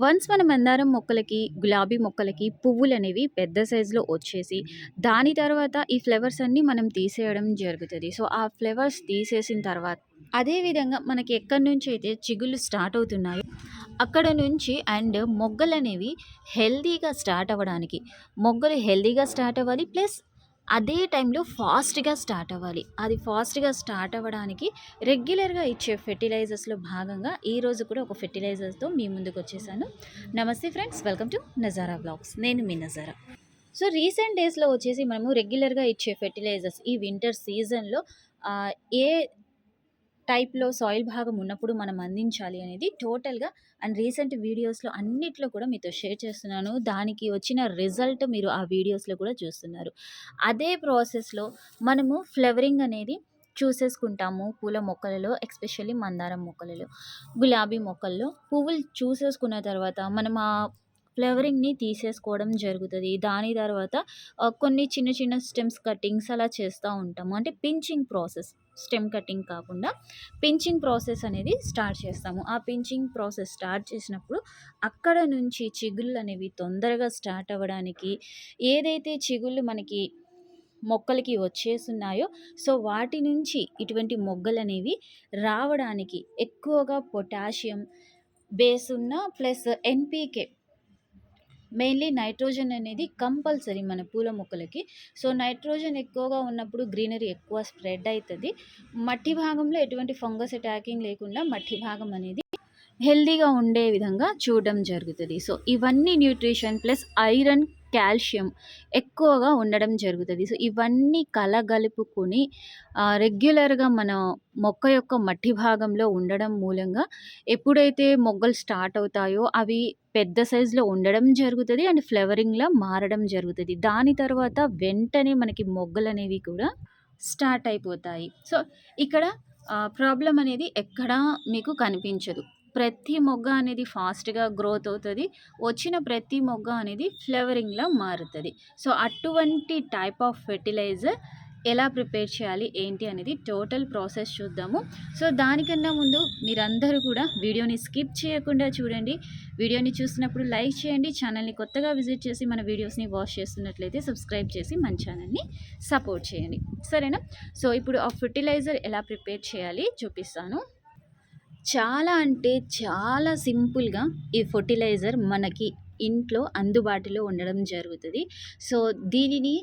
Once మన మందారం మొక్కలకి గులాబీ మొక్కలకి పువ్వులనేవి పెద్ద సైజులో వచ్చేసి దాని తర్వాత ఈ ఫ్లవర్స్ అన్నీ మనం తీసేయడం జరుగుతుంది. సో ఆ ఫ్లవర్స్ తీసేసిన తర్వాత అదే విధంగా మనకి ఎక్కడి నుంచి అయితే చిగుళ్ళు స్టార్ట్ అవుతున్నాయో అక్కడ నుంచి అండ్ మొగ్గలు అనేవి హెల్దీగా స్టార్ట్ అవ్వడానికి మొగ్గలు హెల్దీగా స్టార్ట్ అవ్వాలి ప్లస్ అదే టైంలో ఫాస్ట్గా స్టార్ట్ అవ్వాలి. అది ఫాస్ట్గా స్టార్ట్ అవ్వడానికి రెగ్యులర్గా ఇచ్చే ఫెర్టిలైజర్స్లో భాగంగా ఈరోజు కూడా ఒక ఫెర్టిలైజర్స్తో మీ ముందుకు వచ్చేసాను. నమస్తే friends welcome to Nazara blogs నేను మీ నజారా. సో రీసెంట్ డేస్లో వచ్చేసి మనము రెగ్యులర్గా ఇచ్చే ఫెర్టిలైజర్స్ ఈ వింటర్ సీజన్లో ఏ టైప్‌లో సాయిల్ భాగం ఉన్నప్పుడు మనం అందించాలి అనేది టోటల్‌గా అండ్ రీసెంట్ వీడియోస్‌లో అన్నిట్లో కూడా మీతో షేర్ చేస్తున్నాను. దానికి వచ్చిన రిజల్ట్ మీరు ఆ వీడియోస్‌లో కూడా చూస్తున్నారు. అదే ప్రాసెస్‌లో మనము ఫ్లవరింగ్ అనేది చూసేసుకుంటాము పూల మొక్కలలో ఎస్పెషల్లీ మందారం మొక్కలలో. గులాబీ మొక్కల్లో పువ్వులు చూసేసుకున్న తర్వాత మనం ఆ ఫ్లవరింగ్‌ని తీసేసుకోవడం జరుగుతుంది దాని తర్వాత కొన్ని చిన్న చిన్న స్టెమ్స్ కటింగ్స్ అలా చేస్తూ ఉంటాము. అంటే పించింగ్ ప్రాసెస్ స్టెమ్ కటింగ్ కాకుండా పించింగ్ ప్రాసెస్ అనేది స్టార్ట్ చేస్తాము. ఆ పించింగ్ ప్రాసెస్ స్టార్ట్ చేసినప్పుడు అక్కడ నుంచి చిగుళ్ళు అనేవి తొందరగా స్టార్ట్ అవ్వడానికి ఏదైతే చిగుళ్ళు మనకి మొక్కలకి వచ్చేస్తున్నాయో సో వాటి నుంచి ఇటువంటి మొగ్గలనేవి రావడానికి ఎక్కువగా పొటాషియం బేస్ ఉన్న ప్లస్ ఎన్‌పీకే మెయిన్లీ నైట్రోజన్ అనేది కంపల్సరీ మన పూల మొక్కలకి. సో నైట్రోజన్ ఎక్కువగా ఉన్నప్పుడు గ్రీనరీ ఎక్కువ స్ప్రెడ్ అవుతుంది మట్టి భాగంలో ఎటువంటి ఫంగస్ అటాకింగ్ లేకుండా మట్టి భాగం అనేది హెల్దీగా ఉండే విధంగా చూడడం జరుగుతుంది. సో ఇవన్నీ న్యూట్రిషన్ ప్లస్ ఐరన్ కాల్షియం ఎక్కువగా ఉండడం జరుగుతుంది. సో ఇవన్నీ కలగలుపుకొని రెగ్యులర్గా మన మొక్క యొక్క మట్టి భాగంలో ఉండడం మూలంగా ఎప్పుడైతే మొగ్గలు స్టార్ట్ అవుతాయో అవి పెద్ద సైజులో ఉండడం జరుగుతుంది అండ్ ఫ్లవరింగ్లా మారడం జరుగుతుంది. దాని తర్వాత వెంటనే మనకి మొగ్గలు అనేవి కూడా స్టార్ట్ అయిపోతాయి. సో ఇక్కడ ప్రాబ్లం అనేది ఎక్కడా మీకు కనిపించదు. ప్రతి మొగ్గ అనేది ఫాస్ట్గా గ్రోత్ అవుతుంది. వచ్చిన ప్రతి మొగ్గ అనేది ఫ్లవరింగ్లా మారుతుంది. సో అటువంటి టైప్ ఆఫ్ ఫెర్టిలైజర్ ఎలా ప్రిపేర్ చేయాలి? ఏంటి? అనేది టోటల్ ప్రాసెస్ చూద్దాము. సో దానికన్నా ముందు మీరందరూ కూడా వీడియోని స్కిప్ చేయకుండా చూడండి. వీడియోని చూసినప్పుడు లైక్ చేయండి. ఛానల్ని కొత్తగా విజిట్ చేసి మన వీడియోస్ని వాచ్ చేస్తున్నట్లయితే సబ్స్క్రైబ్ చేసి మన ఛానల్ని సపోర్ట్ చేయండి. సరేనా? సో ఇప్పుడు ఆ ఫెర్టిలైజర్ ఎలా ప్రిపేర్ చేయాలి చూపిస్తాను. చాలా అంటే చాలా సింపుల్గా ఈ ఫర్టిలైజర్ మనకి ఇంట్లో అందుబాటులో ఉండడం జరుగుతుంది. సో దీనిని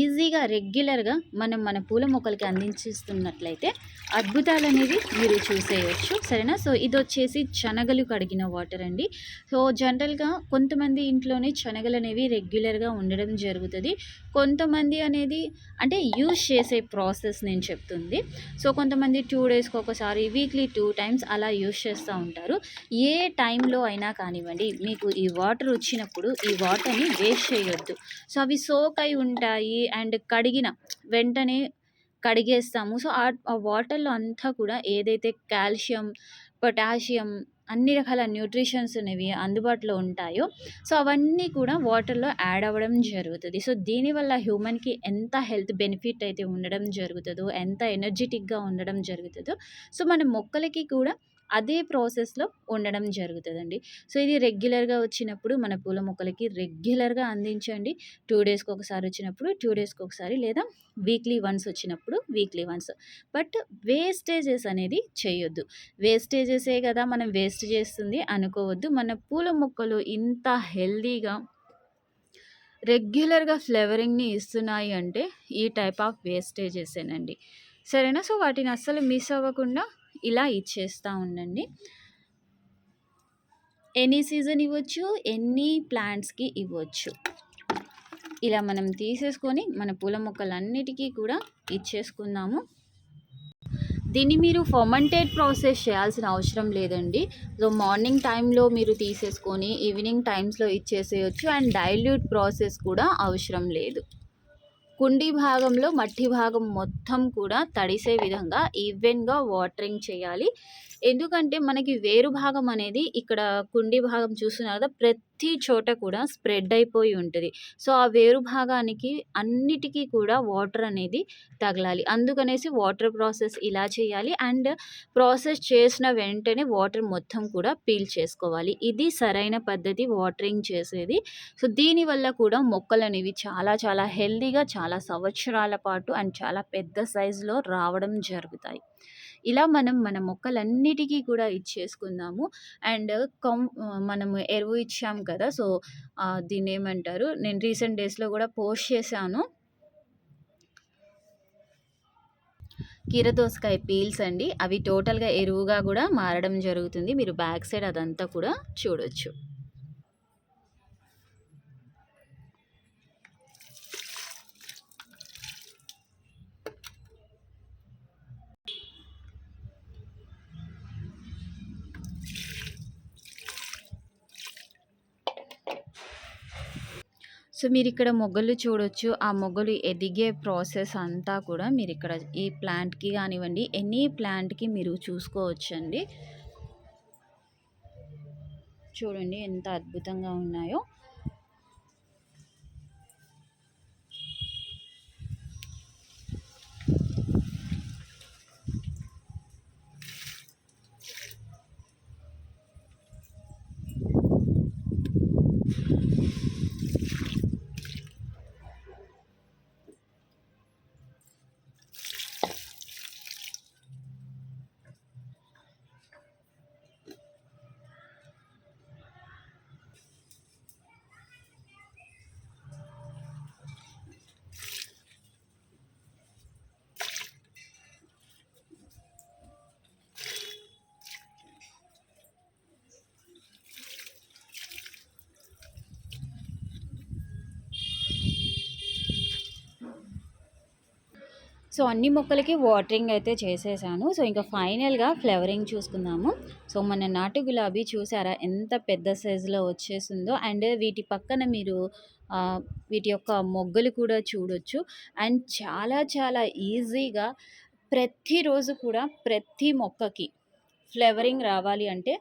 ఈజీగా రెగ్యులర్గా మనం మన పూల మొక్కలకి అందించేస్తున్నట్లయితే అద్భుతాలు అనేవి మీరు చూసేయచ్చు. సరేనా? సో ఇది వచ్చేసి శనగలు కడిగిన వాటర్ అండి. సో జనరల్గా కొంతమంది ఇంట్లోనే శనగలు అనేవి రెగ్యులర్గా ఉండడం జరుగుతుంది. కొంతమంది అనేది అంటే యూజ్ చేసే ప్రాసెస్ నేను చెప్తుంది. సో కొంతమంది టూ డేస్కి ఒకసారి వీక్లీ టూ టైమ్స్ అలా యూజ్ చేస్తూ ఉంటారు. ఏ టైంలో అయినా కానివ్వండి మీకు ఈ వాటర్ వచ్చినప్పుడు ఈ వాటర్ని వేస్ట్ చేయొద్దు. సో అవి సోక్ అయి ఉంటాయి అండ్ కడిగిన వెంటనే కడిగేస్తాము. సో ఆ వాటర్లో అంతా కూడా ఏదైతే కాల్షియం పొటాషియం అన్ని రకాల న్యూట్రిషన్స్ అనేవి అందుబాటులో ఉంటాయో సో అవన్నీ కూడా వాటర్లో యాడ్ అవ్వడం జరుగుతుంది. సో దీనివల్ల హ్యూమన్కి ఎంత హెల్త్ బెనిఫిట్ అయితే ఉండడం జరుగుతుందో ఎంత ఎనర్జెటిక్గా ఉండడం జరుగుతుందో సో మన మొక్కలకి కూడా అదే ప్రాసెస్లో ఉండడం జరుగుతుందండి. సో ఇది రెగ్యులర్గా వచ్చినప్పుడు మన పూల మొక్కలకి రెగ్యులర్గా అందించండి. టూ డేస్కి ఒకసారి వచ్చినప్పుడు టూ డేస్కి ఒకసారి లేదా వీక్లీ వన్స్ వచ్చినప్పుడు వీక్లీ వన్స్. బట్ వేస్టేజెస్ అనేది చేయొద్దు. వేస్టేజెసే కదా మనం వేస్ట్ చేస్తుంది అనుకోవద్దు. మన పూల మొక్కలు ఇంత హెల్దీగా రెగ్యులర్గా ఫ్లేవరింగ్ని ఇస్తున్నాయి అంటే ఈ టైప్ ఆఫ్ వేస్టేజెసేనండి. సరేనా? సో వాటిని అస్సలు మిస్ అవ్వకుండా ఇలా ఇచ్చేస్తూ ఉండండి. ఎనీ సీజన్ ఇవ్వచ్చు? ఎన్ని ప్లాంట్స్కి ఇవ్వచ్చు? ఇలా మనం తీసేసుకొని మన పూల మొక్కలన్నిటికీ కూడా ఇచ్చేసుకుందాము. దీన్ని మీరు ఫర్మంటేట్ ప్రాసెస్ చేయాల్సిన అవసరం లేదండి. సో మార్నింగ్ టైంలో మీరు తీసేసుకొని ఈవినింగ్ టైమ్స్లో ఇచ్చేసేయచ్చు. అండ్ డైల్యూట్ ప్రాసెస్ కూడా అవసరం లేదు. కుండీ భాగంలో మట్టి భాగం మొత్తం కూడా తడిసే విధంగా ఈవెన్గా వాటరింగ్ చేయాలి. ఎందుకంటే మనకి వేరు భాగం అనేది ఇక్కడ కుండీ భాగం చూస్తున్నారు కదా ప్రతి ప్రతి చోట కూడా స్ప్రెడ్ అయిపోయి ఉంటుంది. సో ఆ వేరు భాగానికి అన్నిటికీ కూడా వాటర్ అనేది తగలాలి. అందుకనేసి వాటర్ ప్రాసెస్ ఇలా చేయాలి. అండ్ ప్రాసెస్ చేసిన వెంటనే వాటర్ మొత్తం కూడా పీల్ చేసుకోవాలి. ఇది సరైన పద్ధతి వాటరింగ్ చేసేది. సో దీనివల్ల కూడా మొక్కలు అనేవి చాలా చాలా హెల్దీగా చాలా సంవత్సరాల పాటు అండ్ చాలా పెద్ద సైజులో రావడం జరుగుతాయి. ఇలా మనం మన మొక్కలన్నిటికీ కూడా ఇచ్చేసుకుందాము. అండ్ కం మనము ఎరువు ఇచ్చాం కదా సో దీన్ని ఏమంటారు? నేను రీసెంట్ డేస్లో కూడా పోస్ట్ చేశాను. కీరదోసకాయ పీల్స్ అండి. అవి టోటల్గా ఎరువుగా కూడా మారడం జరుగుతుంది. మీరు బ్యాక్ సైడ్ అదంతా కూడా చూడొచ్చు. సో మీరు ఇక్కడ మొగ్గలు చూడొచ్చు. ఆ మొగ్గలు ఎదిగే ప్రాసెస్ అంతా కూడా మీరు ఇక్కడ ఈ ప్లాంట్కి కానివ్వండి ఎనీ ప్లాంట్కి మీరు చూసుకోవచ్చండి. చూడండి ఎంత అద్భుతంగా ఉన్నాయో. సో అన్ని మొక్కలకి వాటరింగ్ అయితే చేసేసాను. సో ఇంకా ఫైనల్గా ఫ్లవరింగ్ చూసుకుందాము. సో మన నాటు గులాబీ చూసారా? ఎంత పెద్ద సైజులో వచ్చేసిందో. అండ్ వీటి పక్కన మీరు వీటి యొక్క మొగ్గలు కూడా చూడొచ్చు. అండ్ చాలా చాలా ఈజీగా ప్రతిరోజు కూడా ప్రతి మొక్కకి ఫ్లవరింగ్ రావాలి అంటే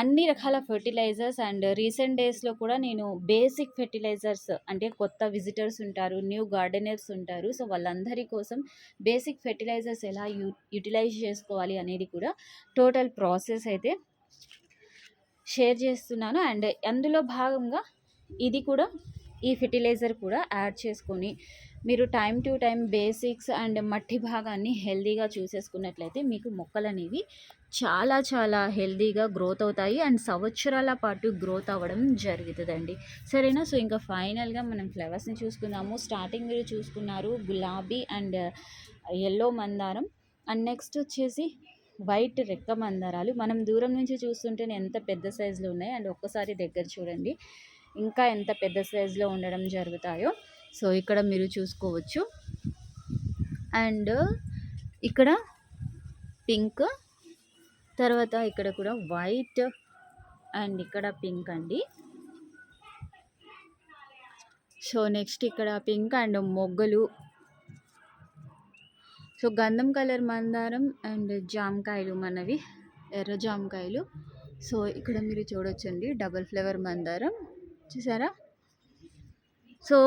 అన్ని రకాల ఫెర్టిలైజర్స్ అండ్ రీసెంట్ డేస్లో కూడా నేను బేసిక్ ఫెర్టిలైజర్స్ అంటే కొత్త విజిటర్స్ ఉంటారు న్యూ గార్డెనర్స్ ఉంటారు. సో వాళ్ళందరి కోసం బేసిక్ ఫెర్టిలైజర్స్ ఎలా యూ యూటిలైజ్ చేసుకోవాలి అనేది కూడా టోటల్ ప్రాసెస్ అయితే షేర్ చేస్తున్నాను. అండ్ అందులో భాగంగా ఇది కూడా ఈ ఫెర్టిలైజర్ కూడా యాడ్ చేసుకొని మీరు time to time basics and మట్టి భాగాన్ని హెల్దీగా చూసేసుకున్నట్లయితే మీకు మొక్కలు అనేవి చాలా చాలా హెల్దీగా గ్రోత్ అవుతాయి. అండ్ సంవత్సరాల పాటు గ్రోత్ అవ్వడం జరుగుతుందండి. సరేనా? సో ఇంకా ఫైనల్గా మనం ఫ్లవర్స్ని చూసుకుందాము. స్టార్టింగ్ మీరు చూసుకున్నారు గులాబీ అండ్ ఎల్లో మందారం. అండ్ నెక్స్ట్ వచ్చేసి వైట్ రెక్క మందారాలు. మనం దూరం నుంచి చూస్తుంటేనే ఎంత పెద్ద సైజులో ఉన్నాయి. అండ్ ఒక్కసారి దగ్గర చూడండి. ఇంకా ఎంత పెద్ద సైజులో ఉండడం జరుగుతాయో. సో ఇక్కడ మీరు చూసుకోవచ్చు. అండ్ ఇక్కడ పింక్ తర్వాత ఇక్కడ కూడా వైట్ అండ్ ఇక్కడ పింక్ అండి. సో నెక్స్ట్ ఇక్కడ పింక్ అండ్ మొగ్గలు. సో గంధం కలర్ మందారం అండ్ జామకాయలు మనవి ఎర్ర జామకాయలు. సో ఇక్కడ మీరు చూడొచ్చండి డబల్ ఫ్లేవర్ మందారం. చూసారా? సో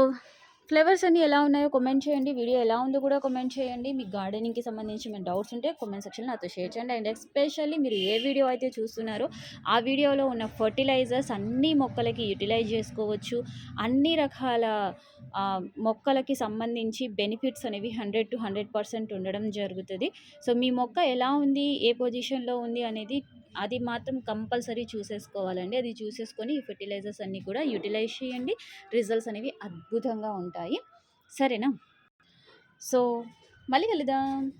ఫ్లేవర్స్ అన్నీ ఎలా ఉన్నాయో కామెంట్ చేయండి. వీడియో ఎలా ఉందో కూడా కామెంట్ చేయండి. మీ గార్డెనింగ్కి సంబంధించి మీ డౌట్స్ ఉంటే కామెంట్ సెక్షన్ నాతో షేర్ చేయండి. అండ్ ఎస్పెషల్లీ మీరు ఏ వీడియో అయితే చూస్తున్నారో ఆ వీడియోలో ఉన్న ఫర్టిలైజర్స్ అన్ని మొక్కలకి యూటిలైజ్ చేసుకోవచ్చు. అన్ని రకాల మొక్కలకి సంబంధించి బెనిఫిట్స్ అనేవి హండ్రెడ్ టు హండ్రెడ్ పర్సెంట్ ఉండడం జరుగుతుంది. సో మీ మొక్క ఎలా ఉంది? ఏ పొజిషన్లో ఉంది? అనేది అది మాత్రం కంపల్సరీ చూసేసుకోవాలండి. అది చూసేసుకొని ఈ ఫెర్టిలైజర్స్ అన్నీ కూడా యూటిలైజ్ చేయండి. రిజల్ట్స్ అనేవి అద్భుతంగా ఉంటాయి. సరేనా? సో మళ్ళీ కలుద్దాం.